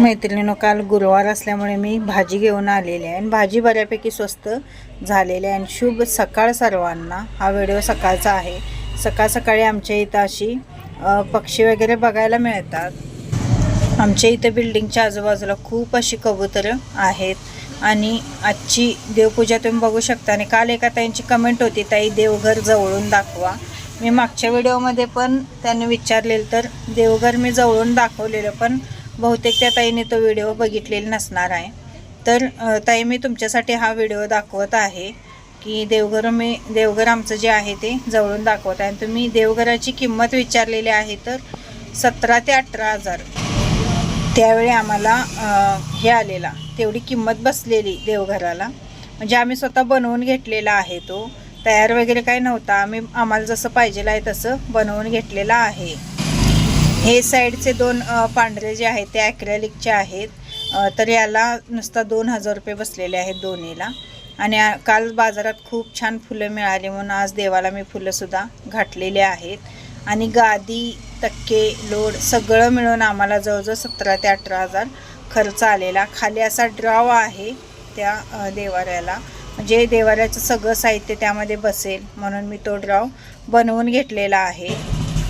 मैत्रिणीनं काल गुरुवार असल्यामुळे मी भाजी घेऊन आलेली आहे आणि भाजी बऱ्यापैकी स्वस्त झालेली आहे. आणि शुभ सकाळ सर्वांना. हा व्हिडिओ सकाळचा आहे. सकाळ सकाळी आमच्या इथं अशी पक्षी वगैरे बघायला मिळतात. आमच्या इथं बिल्डिंगच्या आजूबाजूला खूप अशी कबुतरं आहेत. आणि आजची देवपूजा तुम्ही बघू शकता. आणि काल एका ताईंची कमेंट होती ताई देवघर जवळून दाखवा. मी मागच्या व्हिडिओमध्ये पण त्यांनी विचारलेलं तर देवघर मी जवळून दाखवलेलं पण बहुतेक त्या ताईने तो व्हिडिओ बघितलेला नसणार आहे. तर ताई मी तुमच्यासाठी हा व्हिडिओ दाखवत आहे की देवघर मी देवघर आमचं जे आहे ते जवळून दाखवत आहे. आणि तुम्ही देवघराची किंमत विचारलेली आहे तर सतरा ते अठरा हजार. त्यावेळी आम्हाला हे आलेला. तेवढी किंमत बसलेली देवघराला. म्हणजे आम्ही स्वतः बनवून घेतलेला आहे तो. तयार वगैरे काही नव्हता. आम्ही आम्हाला जसं पाहिजेलं आहे तसं बनवून घेतलेलं आहे. हे साईडचे दोन पांढरे जे आहेत ते ॲक्रेलिकचे आहेत. तर याला नुसता दोन हजार रुपये बसलेले आहेत दोन्हीला. आणि काल बाजारात खूप छान फुलं मिळाली म्हणून आज देवाला मी फुलंसुद्धा घातलेले आहेत. आणि गादी टक्के लोड सगळं मिळून आम्हाला जवळजवळ सतरा ते अठरा हजार खर्च आलेला. खाली असा ड्रॉव आहे त्या देवाऱ्याला. म्हणजे देवाऱ्याचं सगळं साहित्य त्यामध्ये बसेल म्हणून मी तो ड्रॉव बनवून घेतलेला आहे.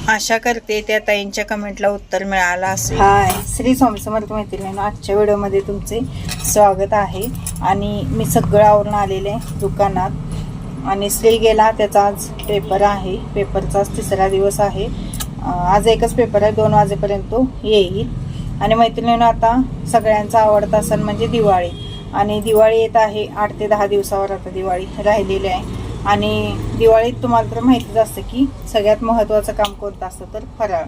आशा करते त्या ताईंच्या कमेंटला उत्तर मिळालं असेल. हाय श्री स्वामी समर्थ मैत्रिणींनो आजच्या व्हिडिओमध्ये तुमचे स्वागत आहे. आणि मी सगळं आवरून आलेले आहे दुकानात. आणि श्री गेला त्याचा आज पेपर आहे. पेपरचा आज तिसरा दिवस आहे. आज एकच पेपर आहे दोन वाजेपर्यंत तो येईल. आणि मैत्रिणीनं आता सगळ्यांचा आवडता सण म्हणजे दिवाळी. आणि दिवाळी येत आहे आठ ते दहा दिवसावर आता दिवाळी राहिलेली आहे. आणि दिवाळीत तुम्हाला तर माहितीच असतं की सगळ्यात महत्त्वाचं काम कोणतं असतं तर फराळ.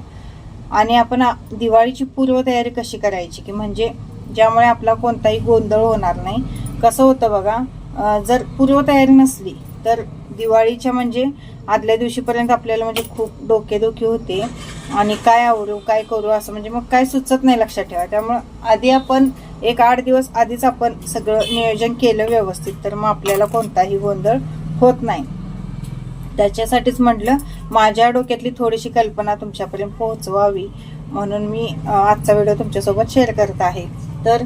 आणि आपण दिवाळीची पूर्वतयारी कशी करायची की म्हणजे ज्यामुळे आपला कोणताही गोंधळ होणार नाही. कसं होतं बघा जर पूर्वतयारी नसली तर दिवाळीच्या म्हणजे आदल्या दिवशीपर्यंत आपल्याला म्हणजे खूप डोकेदुखी होते आणि काय आवडू काय करू असं म्हणजे मग काय सुचत नाही लक्षात ठेवा. त्यामुळं आधी आपण एक आठ दिवस आधीच आपण सगळं नियोजन केलं व्यवस्थित तर मग आपल्याला कोणताही गोंधळ होत नाही. त्याच्यासाठीच म्हटलं माझ्या डोक्यातली थोडीशी कल्पना तुमच्यापर्यंत पोहोचवावी. म्हणून मी आजचा व्हिडिओ तुमच्यासोबत शेअर करत आहे. तर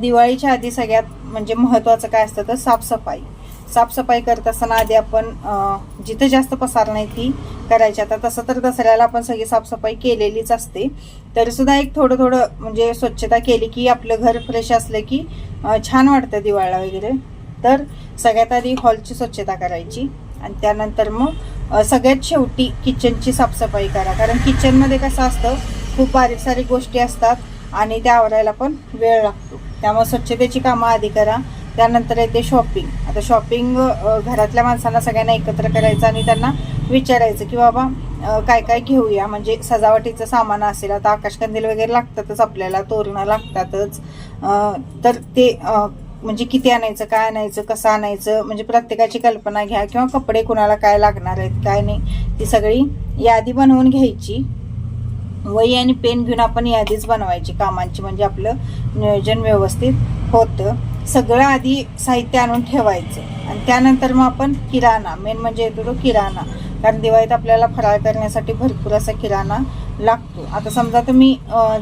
दिवाळीच्या आधी सगळ्यात म्हणजे महत्त्वाचं काय असतं तर साफसफाई. साफसफाई करत असताना आधी आपण जिथे जिथं जास्त पसार नाही ती करायची. आता तसं तर दसऱ्याला आपण सगळी साफसफाई केलेलीच असते. तरीसुद्धा एक थोडं थोडं म्हणजे स्वच्छता केली की आपलं घर फ्रेश असलं की छान वाटतं दिवाळीला वगैरे. तर सगळ्यात आधी हॉलची स्वच्छता करायची आणि त्यानंतर मग सगळ्यात शेवटी किचनची साफसफाई करा. कारण किचनमध्ये कसं असतं खूप बारीक सारीक गोष्टी असतात आणि त्या आवरायला पण वेळ लागतो. त्यामुळे स्वच्छतेची कामं आधी करा. त्यानंतर येते शॉपिंग. आता शॉपिंग घरातल्या माणसांना सगळ्यांना एकत्र करायचं आणि त्यांना विचारायचं की बाबा काय काय घेऊया? म्हणजे सजावटीचं सामान असेल आता आकाशकंदील वगैरे लागतातच आपल्याला तोरणं लागतातच. तर ते म्हणजे किती आणायचं काय आणायचं कसं आणायचं म्हणजे प्रत्येकाची कल्पना घ्या किंवा कपडे कुणाला काय लागणार आहेत काय नाही ती सगळी यादी बनवून घ्यायची. वही आणि पेन घेऊन आपण यादीच बनवायची कामांची म्हणजे आपलं नियोजन व्यवस्थित होतं. सगळं आधी साहित्य आणून ठेवायचं. आणि त्यानंतर मग आपण किराणा मेन म्हणजे येतो तो किराणा. कारण दिवाळीत आपल्याला फराळ करण्यासाठी भरपूर असा किराणा लागतो. आता समजा तुम्ही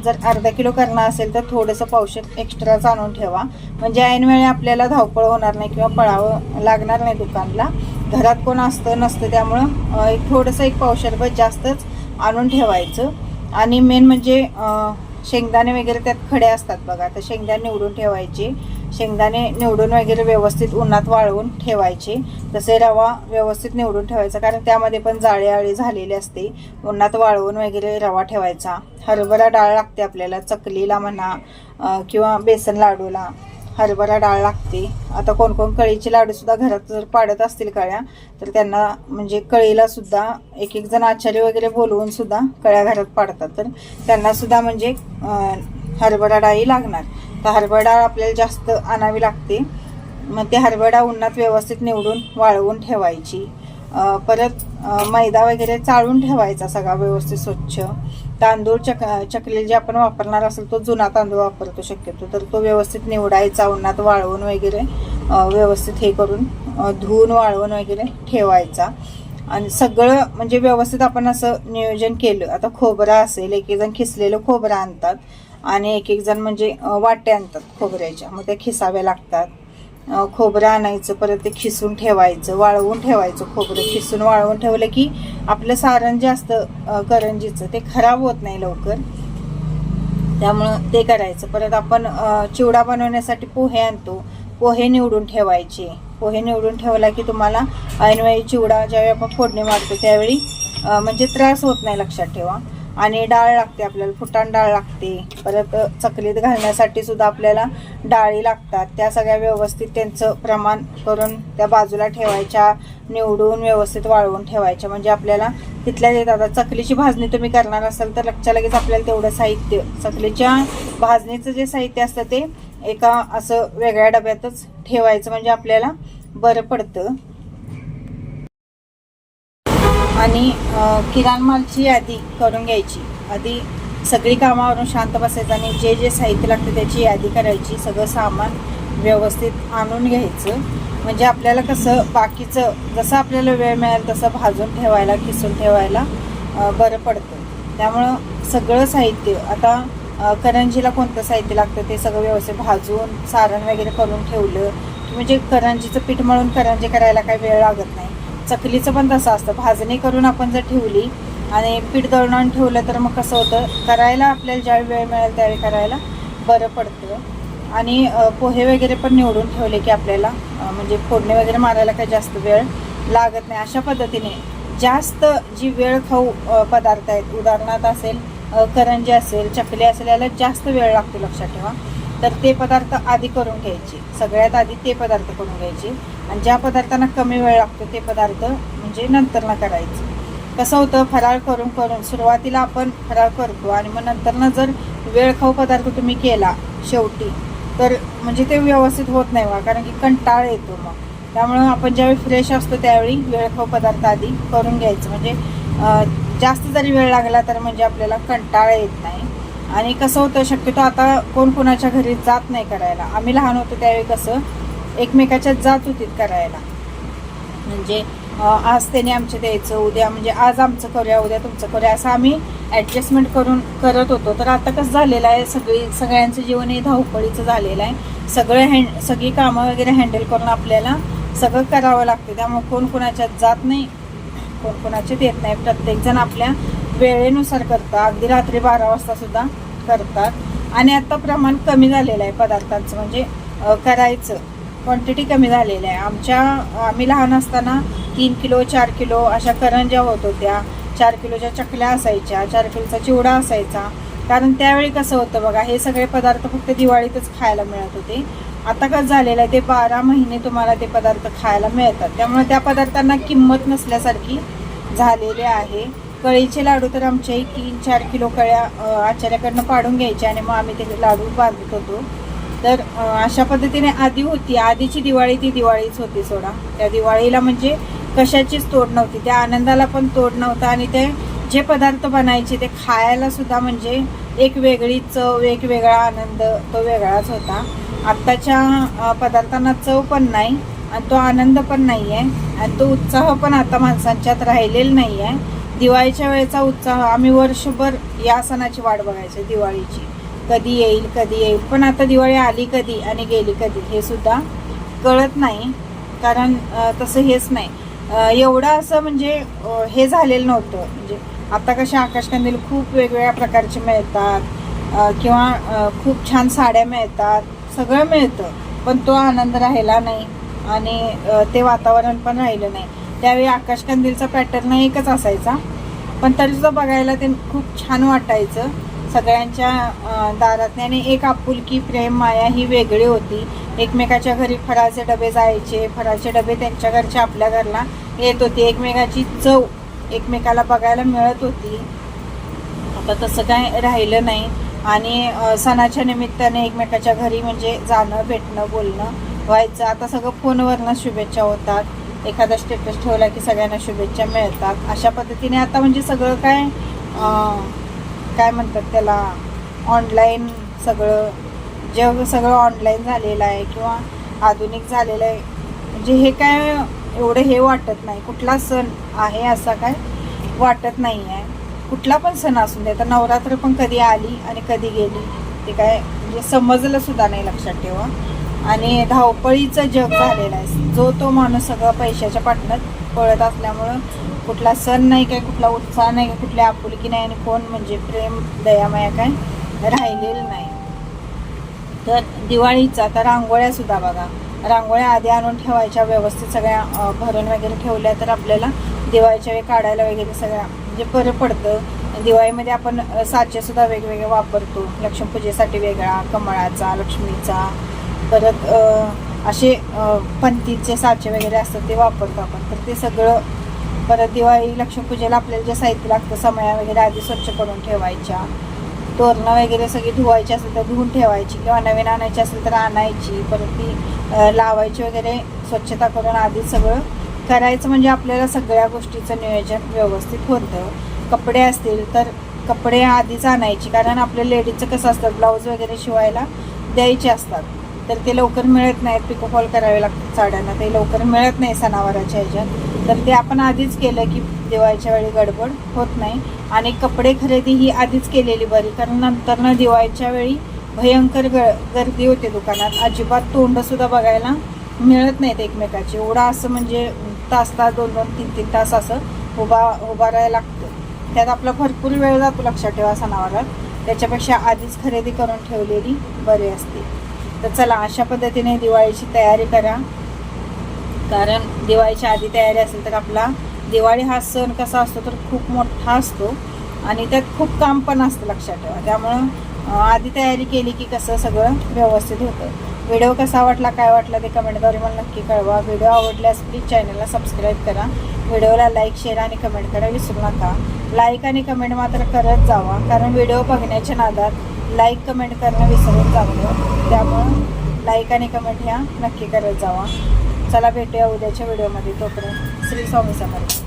जर अर्धा किलो करणार असेल तर थोडंसं पावशेर एक्स्ट्राच आणून ठेवा. म्हणजे ऐनवेळी आपल्याला धावपळ होणार नाही किंवा पळावं लागणार नाही दुकानला. घरात कोण असतं नसतं त्यामुळं एक थोडंसं एक पावशेरभर जास्तच आणून ठेवायचं. आणि मेन म्हणजे शेंगदाणे वगैरे त्यात खडे असतात बघा तर शेंगदाणे निवडून ठेवायचे. शेंगदाणे निवडून वगैरे व्यवस्थित उन्हात वाळवून ठेवायचे. तसे रवा व्यवस्थित निवडून ठेवायचा कारण त्यामध्ये पण जाळी आळी झालेली असते. उन्हात वाळवून वगैरे रवा ठेवायचा. हरभरा डाळ लागते आपल्याला चकलीला म्हणा किंवा बेसन लाडूला. हरभरा डाळ लागते. आता कोण कोण कळीचे लाडू सुद्धा घरात जर पाडत असतील कळ्या तर त्यांना म्हणजे कळीला सुद्धा एक एक जण आचार्य वगैरे बोलवून सुद्धा कळ्या घरात पाडतात. तर त्यांना सुद्धा म्हणजे हरभरा डाळी लागणार. तर हरभरा डाळ आपल्याला जास्त आणावी लागते. मग ते हरभरा डाळ उन्हात व्यवस्थित निवडून वाळवून ठेवायची. परत मैदा वगैरे चाळून ठेवायचा सगळा व्यवस्थित स्वच्छ. तांदूळ चक चकली जे आपण वापरणार असेल तो जुना तांदूळ वापरतो शक्यतो. तर तो व्यवस्थित निवडायचा उन्हात वाळवून वगैरे व्यवस्थित हे करून धुवून वाळवून वगैरे ठेवायचा. आणि सगळं म्हणजे व्यवस्थित आपण असं नियोजन केलं. आता खोबरं असेल एक एक जण खिसलेलं खोबरं आणतात आणि एक एक जण म्हणजे वाटे वाट्या आणतात खोबऱ्याच्या. मग त्या खिसाव्या लागतात. खोबरं आणायचं परत ते खिसून ठेवायचं वाळवून ठेवायचं खोबरं खिसून वाळवून ठेवलं की आपलं सारण जे असतं करंजीचं ते खराब होत नाही लवकर. त्यामुळं ते करायचं. परत आपण चिवडा बनवण्यासाठी पोहे आणतो. पोहे निवडून ठेवायचे. पोहे निवडून ठेवला की तुम्हाला ऐनवेळी चिवडा ज्यावेळी आपण फोडणी मारतो त्यावेळी म्हणजे त्रास होत नाही लक्षात ठेवा. आणि डाळ लागते आपल्याला फुटाण डाळ लागते. परत चकलीत घालण्यासाठी सुद्धा आपल्याला डाळी लागतात. त्या सगळ्या व्यवस्थित त्यांचं प्रमाण करून त्या बाजूला ठेवायच्या निवडून व्यवस्थित वाळवून ठेवायच्या. म्हणजे आपल्याला तिथल्या येतात आता चकलीची भाजणी तुम्ही करणार असाल तर लक्षात लगेच आपल्याला तेवढं साहित्य चकलीच्या भाजणीचं जे साहित्य असतं ते एका असं वेगळ्या डब्यातच ठेवायचं. म्हणजे आपल्याला बरं पडतं. आणि किराणमालची यादी करून घ्यायची. आधी सगळी कामावरून शांत बसायचं आणि जे जे साहित्य लागतं त्याची यादी करायची सगळं सामान व्यवस्थित आणून घ्यायचं. म्हणजे आपल्याला कसं बाकीचं जसं आपल्याला वेळ मिळेल तसं भाजून ठेवायला किसून ठेवायला बरं पडतं. त्यामुळं सगळं साहित्य आता करंजीला कोणतं साहित्य लागतं ते सगळं व्यवस्थित भाजून सारण वगैरे करून ठेवलं. की म्हणजे करंजीचं पीठ मळून करंजी करायला काही वेळ लागत नाही चकलीचं पण तसं असतं. भाजणी करून आपण जर ठेवली आणि पीठ दळून ठेवलं तर मग कसं होतं? करायला आपल्याला ज्यावेळी वेळ मिळेल त्यावेळी करायला बरं पडतं. आणि पोहे वगैरे पण निवडून ठेवले की आपल्याला म्हणजे फोडणी वगैरे मारायला काही जास्त वेळ लागत नाही. अशा पद्धतीने जास्त जी वेळ खाऊ पदार्थ आहेत उदाहरणार्थ असेल करंजी असेल चकली असेल याला जास्त वेळ लागतो लक्षात ठेवा. तर ते पदार्थ आधी करून घ्यायचे. सगळ्यात आधी ते पदार्थ करून घ्यायचे. आणि ज्या पदार्थांना कमी वेळ लागतो ते पदार्थ म्हणजे नंतरनं करायचे. कसं होतं फराळ करून करून सुरुवातीला आपण फराळ करतो आणि मग नंतरनं जर वेळ खाऊ पदार्थ तुम्ही केला शेवटी तर म्हणजे ते व्यवस्थित होत नाही बा कारण की कंटाळ येतो मग. त्यामुळं आपण ज्यावेळी फ्रेश असतो त्यावेळी वेळ खाऊ पदार्थ आधी करून घ्यायचं. म्हणजे जास्त जरी वेळ लागला तर म्हणजे आपल्याला कंटाळा येत नाही. आणि कसं होतं शक्यतो आता कोण कोणाच्या घरी जात नाही करायला. आम्ही लहान होतो त्यावेळी कसं एकमेकाच्या जात होतीत करायला. म्हणजे आज त्याने आमचे द्यायचं उद्या म्हणजे आज आमचं करूया उद्या तुमचं करूया असं आम्ही ॲडजस्टमेंट करून करत होतो. तर आता कसं झालेलं आहे सगळी सगळ्यांचं जीवन हे धावपळीचं झालेलं आहे. सगळं हँड सगळी कामं वगैरे हँडल करून आपल्याला सगळं करावं लागतं. त्यामुळे कोण कोणाच्यात जात नाही कोण कोणाच्यात येत नाही. प्रत्येकजण आपल्या वेळेनुसार करतात. अगदी रात्री बारा वाजता सुद्धा करतात. आणि आता प्रमाण कमी झालेलं आहे पदार्थांचं. म्हणजे करायचं. क्वांटिटी कमी झालेली आहे. आमच्या आम्ही लहान असताना तीन किलो चार किलो अशा करंज्या होत होत्या. चार किलोच्या चकल्या असायच्या. चार किलोचा चिवडा असायचा. कारण त्यावेळी कसं होतं बघा हे सगळे पदार्थ फक्त दिवाळीतच खायला मिळत होते. आता कसं झालेलं आहे ते बारा महिने तुम्हाला ते पदार्थ खायला मिळतात. त्यामुळे त्या पदार्थांना किंमत नसल्यासारखी झालेली आहे. कळीचे लाडू तर आमच्याही तीन चार किलो कळ्या अ, आचार्याकडनं पाडून घ्यायच्या आणि मग आम्ही त्याचे लाडू बांधत होतो. तर अशा पद्धतीने आधी होती. आधीची दिवाळी ती दिवाळीच होती सोडा. त्या दिवाळीला म्हणजे कशाचीच तोड नव्हती. त्या आनंदाला पण तोड नव्हता आणि ते जे पदार्थ बनायचे ते खायला सुद्धा म्हणजे एक वेगळी चव एक वेगळा आनंद तो वेगळाच होता. आत्ताच्या पदार्थांना चव पण नाही आणि तो आनंद पण नाही आहे आणि तो उत्साह पण आता माणसांच्यात राहिलेला नाही आहे दिवाळीच्या वेळेचा उत्साह आम्ही वर्षभर या सणाची वाट बघायचो दिवाळीची. कधी येईल कधी येईल. पण आता दिवाळी आली कधी आणि गेली कधी हे सुद्धा कळत नाही. कारण तसं हेच नाही. एवढं असं म्हणजे हे झालेलं नव्हतं. म्हणजे आता कशा आकाशकंदील खूप वेगवेगळ्या प्रकारचे मिळतात. किंवा खूप छान साड्या मिळतात. सगळं मिळतं. पण तो आनंद राहिला नाही. आणि ते वातावरण पण राहिलं नाही. त्यावेळी आकाशकंदीलचा पॅटर्न एकच असायचा. पण तरी सुद्धा बघायला ते खूप छान वाटायचं. सगळ्यांच्या अं, आणि एक आपुलकी प्रेम माया ही वेगळी होती. एकमेकाच्या घरी फराळचे डबे जायचे फराळचे डबे त्यांच्या घरच्या आपल्या घरला येत होते. एकमेकाची चव एकमेकाला बघायला मिळत होती. आता तसं काय राहिलं नाही. आणि सणाच्या निमित्ताने एकमेकाच्या घरी म्हणजे जाणं भेटणं बोलणं व्हायचं. आता सगळं फोनवरनं शुभेच्छा होतात. एखादा स्टेटस ठेवला की सगळ्यांना शुभेच्छा मिळतात. अशा पद्धतीने आता म्हणजे सगळं काय काय म्हणतात त्याला ऑनलाईन सगळं जग सगळं ऑनलाईन झालेलं आहे किंवा आधुनिक झालेलं आहे. म्हणजे हे काय एवढं हे वाटत नाही. कुठला सण आहे असा काय वाटत नाही आहे कुठला पण सण असू दे तर नवरात्र पण कधी आली आणि कधी गेली ते काय म्हणजे समजलं सुद्धा नाही लक्षात ठेवा. आणि धावपळीचं जग झालेलं आहे. जो तो माणूस सगळं पैशाच्या पाटण्यात पळत असल्यामुळं कुठला सण नाही काय कुठला उत्साह नाही काय कुठली आपुलकी नाही आणि कोण म्हणजे प्रेम दयामया काय राहिलेलं नाही. तर दिवाळीचा तर रांगोळ्या सुद्धा बघा. रांगोळ्या आधी आणून ठेवायच्या व्यवस्थित सगळ्या भरून वगैरे ठेवल्या तर आपल्याला दिवाळीच्या वेळी काढायला वगैरे सगळ्या म्हणजे बरं पडतं. दिवाळीमध्ये आपण साचेसुद्धा वेगवेगळे वापरतो. लक्ष्मीपूजेसाठी वेगळा कमळाचा लक्ष्मीचा परत असे पंतीचे साचे वगैरे असतात ते वापरतो आपण. तर ते सगळं परत दिवाळी लक्ष्मीपूजेला आपल्याला जे साहित्य लागतं समया वगैरे आधी स्वच्छ करून ठेवायच्या. तोरणं वगैरे सगळी धुवायची असेल तर धुवून ठेवायची किंवा नवीन आणायची असेल तर आणायची. परत ती लावायची वगैरे स्वच्छता करून आधी सगळं करायचं म्हणजे आपल्याला सगळ्या गोष्टीचं नियोजन व्यवस्थित होतं. कपडे असतील तर कपडे आधीच आणायची कारण आपल्या लेडीजचं कसं असतं ब्लाऊज वगैरे शिवायला द्यायचे असतात. तर ते लवकर मिळत नाहीत पिकोफॉल करावे लागतात साड्यांना. ते लवकर मिळत नाही सणावाराच्या ह्याच्यात. तर ते आपण आधीच केलं की दिवाळीच्या वेळी गडबड होत नाही. आणि कपडे खरेदी ही आधीच केलेली बरी कारण नंतरनं दिवाळीच्या वेळी भयंकर ग गर्दी होते दुकानात. अजिबात तोंडसुद्धा बघायला मिळत नाहीत एकमेकाची. एवढा असं म्हणजे तास तास दोन दोन तीन तीन तास असं उभा उभा राहायला लागतं. त्यात आपला भरपूर वेळ जातो लक्षात ठेवा सणावारात. त्याच्यापेक्षा आधीच खरेदी करून ठेवलेली बरी असते. तर चला अशा पद्धतीने दिवाळीची तयारी करा. कारण दिवाळीच्या आधी तयारी असेल तर आपला दिवाळी हा सण कसा असतो तर खूप मोठा असतो. आणि त्यात खूप काम पण असतं लक्षात ठेवा. त्यामुळं आधी तयारी केली की कसं सगळं व्यवस्थित होतं. व्हिडिओ कसा वाटला काय वाटला ते कमेंटद्वारे मला नक्की कळवा. व्हिडिओ आवडल्यास प्लीज चॅनलला सबस्क्राईब करा. व्हिडिओला लाईक शेअर आणि कमेंट करा विसरू नका. लाईक आणि कमेंट मात्र करत जावा. कारण व्हिडिओ बघण्याच्या नादात लाईक कमेंट करणं विसरून जातं त्यामुळं लाईक आणि कमेंट ह्या नक्की करत जावा. चला भेटूया उद्याच्या व्हिडिओमध्ये तोपर्यंत श्री स्वामी समर्थ.